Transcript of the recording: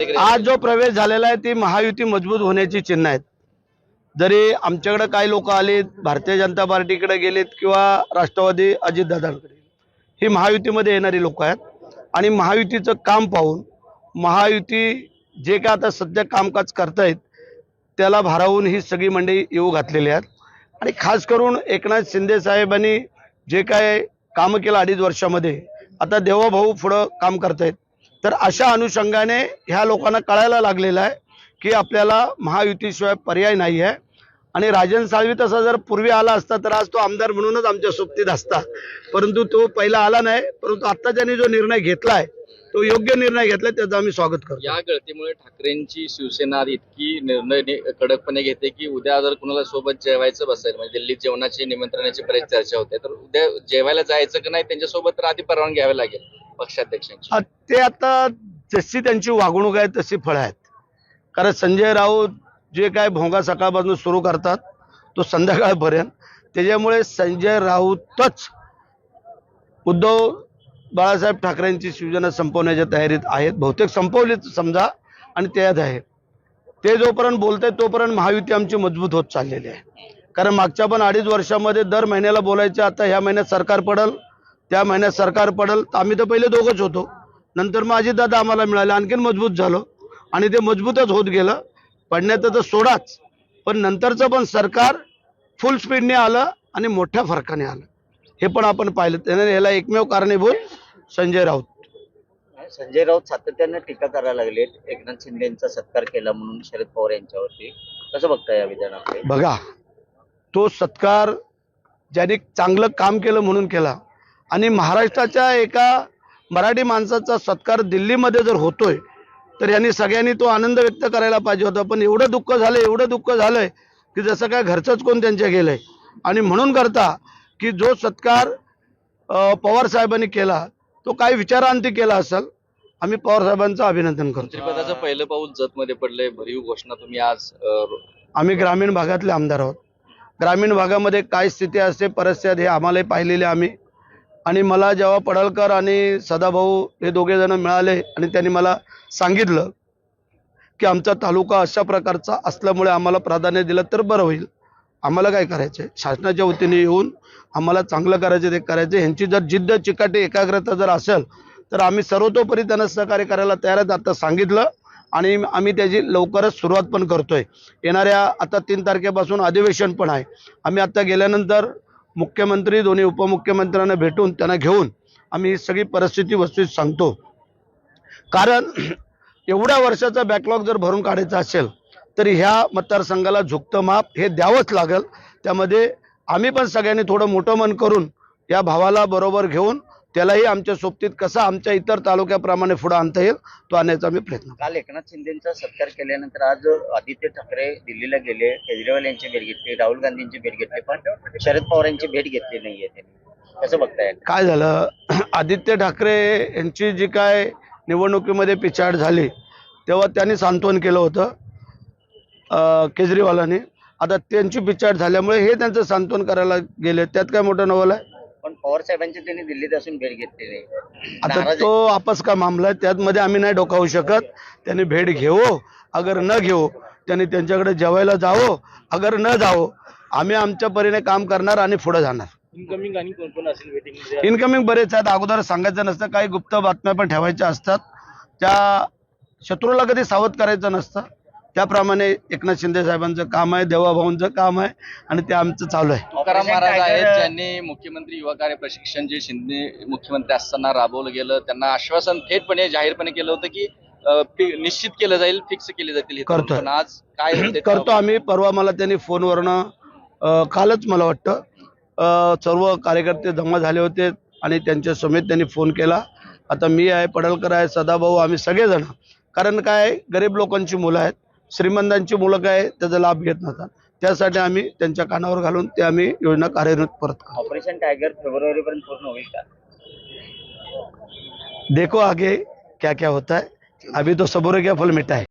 आज जो प्रवेश झालेला आहे ती महायुती मजबूत होण्याची चिन्ह आहेत. जरी आमच्याकडे काही लोक आले भारतीय जनता पार्टीकडे गेलेत किंवा राष्ट्रवादी अजितदादांकडे ही महायुतीमध्ये येणारी लोक आहेत. आणि महायुतीचं काम पाहून महायुती जे काय आता सध्या कामकाज करतायत त्याला भारावून ही सगळी मंडळी येऊ घातलेली आहेत. आणि खास करून एकनाथ शिंदे साहेबांनी जे काय कामं केलं अडीच वर्षामध्ये आता देवाभाऊ पुढं काम करतायत. तर अशा अनुषंगाने ह्या लोकांना कळायला लागलेलं आहे की आपल्याला महायुतीशिवाय पर्याय नाही आहे. आणि राजन साळवी तसा जर पूर्वी आला असता तर आज तो आमदार म्हणूनच आमच्या सोबतीत असता. परंतु तो पहिला आला नाही परंतु आता ज्यांनी जो निर्णय घेतलाय तो योग्य निर्णय घेतलाय त्याचं आम्ही स्वागत करतो. या गळतीमुळे ठाकरेंची शिवसेना इतकी निर्णय कडकपणे घेते की उद्या जर कुणाला सोबत जेवायचं बसेल म्हणजे दिल्लीत जेवणाची निमंत्रणाची बरेच चर्चा होते तर उद्या जेवायला जायचं की नाही त्यांच्यासोबत तर आधी परवानगी घ्यावी लागेल. पक्षाध्यक्षांची? ते आता जशी त्यांची वागणूक आहे तशी फळं आहेत. कारण संजय राऊत जे काय भोंगा सकाळपासून सुरू करतात तो संध्याकाळपर्यंत. त्याच्यामुळे संजय राऊतच उद्धव बाळासाहेब ठाकरेंची शिवसेना संपवण्याच्या तयारीत आहेत. बहुतेक संपवलीच समजा आणि त्यात आहे. ते जोपर्यंत बोलत आहेत तोपर्यंत महायुती आमची मजबूत होत चाललेली आहे. कारण मागच्या पण अडीच वर्षामध्ये दर महिन्याला बोलायचे आता ह्या महिन्यात सरकार पडल. त्या महिन्यात सरकार पडल तर आम्ही तर पहिले दोघंच होतो. नंतर मग अजितदादा आम्हाला मिळाले आणखीन मजबूत झालो. आणि ते मजबूतच होत गेलं. पडण्याचं तर सोडाच पण नंतरचं पण सरकार फुल स्पीडने आलं आणि मोठ्या फरकाने आलं. हे पण आपण पाहिलं. त्याने याला एकमेव कारणीभूत संजय राऊत. संजय राऊत सातत्यानं टीका करायला लागलेत. एकनाथ शिंदेचा सत्कार केला म्हणून शरद पवार यांच्यावरती. कसं बघता या विधानाकडे? बघा तो सत्कार ज्याने चांगलं काम केलं म्हणून केला आणि महाराष्ट्राच्या एका मराठी माणसाचा सत्कार दिल्लीमध्ये जर होतोय तर यांनी सगळ्यांनी तो आनंद व्यक्त करायला पाहिजे होता. पण एवढं दुःख झालं एवढं दुःख झालंय की जसं काय घरचंच कोण त्यांच्या गेलंय. आणि म्हणून करता की जो सत्कार पवार साहेबांनी केला तो काही विचारांती केला असेल आम्ही पवार साहेबांचं अभिनंदन करतो. मंत्रिपदाचं पहिलं पाऊल जत मध्ये पडलंय भरीव घोषणा तुम्ही आज आम्ही ग्रामीण भागातले आमदार आहोत. ग्रामीण भागामध्ये काय स्थिती असते परिस्थिती हे आम्हालाही पाहिलेले आम्ही. आणि मला जेव्हा पडळकर आणि सदाभाऊ हे दोघे जण मिळाले आणि त्यांनी मला सांगितलं की आमचा तालुका अशा प्रकारचा असल्यामुळे आम्हाला प्राधान्य दिलं तर बरं होईल. आम्हाला काय करायचं आहे शासनाच्या वतीने येऊन आम्हाला चांगलं करायचं ते करायचं. ह्यांची जर जिद्द चिकाटी एकाग्रता जर असेल तर आम्ही सर्वतोपरी त्यांना सहकार्य करायला तयार आहेत आता सांगितलं. आणि आम्ही त्याची लवकरच सुरुवात पण करतोय. येणाऱ्या आता तीन तारखेपासून अधिवेशन पण आहे. आम्ही आता गेल्यानंतर मुख्यमंत्री दोन्ही उपमुख्यमंत्र्यांना भेटून त्यांना घेऊन आम्ही ही सगळी परिस्थिती वस्तू सांगतो. कारण एवढ्या वर्षाचा बॅकलॉग जर भरून काढायचा असेल तर ह्या मतदारसंघाला झुकतं माप हे द्यावंच लागेल. त्यामध्ये आम्ही पण सगळ्यांनी थोडं मोठं मन करून या भावाला बरोबर घेऊन त्यालाही आमच्या सोबतीत कसा आमच्या इतर तालुक्याप्रमाणे पुढे आणता येईल तो आणण्याचा आम्ही प्रयत्न. काल एकनाथ शिंदेचा सत्कार केल्यानंतर आज आदित्य ठाकरे दिल्लीला गेले केजरीवाल यांची भेट घेतली राहुल गांधींची भेट घेतली पण शरद पवार यांची भेट घेतली नाहीये त्यांनी. कसं बघताय? काय झालं? आदित्य ठाकरे यांची जी काय निवडणुकीमध्ये पिछाड झाली तेव्हा त्यांनी सांत्वन केलं होतं केजरीवालांनी. आता त्यांची पिछाड झाल्यामुळे हे त्यांचं सांत्वन करायला गेले त्यात काय मोठं नवल आहे? पण पवार साहेबांची त्यांनी दिल्लीत असून भेट घेतली नाही. आता नाराज तो आपस का मामला आहे त्यातमध्ये आम्ही नाही डोकावू शकत. त्यांनी भेट घेवो अगर न घेवो त्यांनी त्यांच्याकडे जेवायला जावो अगर न जावो आम्ही आमच्या परीने काम करणार आणि पुढे जाणार. इनकमिंग आणि कोण कोण असेल वेटिंग इनकमिंग बरेच आहेत. अगोदर सांगायचं नसतं काही गुप्त बातम्या पण ठेवायच्या असतात. त्या शत्रूला कधी सावध करायचं नसतं. त्याप्रमाणे एकनाथ शिंदे साहेबांचं काम आहे देवाभाऊंचं काम आहे आणि ते आमचं चालू आहे. तुकाराम महाराज आहेत ज्यांनी मुख्यमंत्री युवा कार्य प्रशिक्षण जे शिंदे मुख्यमंत्री असताना राबवलं गेलं त्यांना आश्वासन थेटपणे जाहीरपणे केलं होतं की निश्चित केलं जाईल फिक्स केले जातील. पण आज काय करतो आम्ही. परवा मला त्यांनी फोनवरनं कालच मला वाटतं सर्व कार्यकर्ते जमा झाले होते आणि त्यांच्या समेत त्यांनी फोन केला. आता मी आहे पडळकर आहे सदाभाऊ आम्ही सगळेजण. कारण काय गरीब लोकांची मुलं आहेत. श्रीमंतांची मुलं काय त्याचा लाभ घेत नसतात त्यासाठी आम्ही त्यांच्या कानावर घालून ते आम्ही योजना कार्यान्वित परत करतो. ऑपरेशन टायगर फेब्रुवारी पर्यंत पूर्ण होईल का? देखो आगे क्या क्या होता है. अभी तो सबूर क्या फल मिटा है.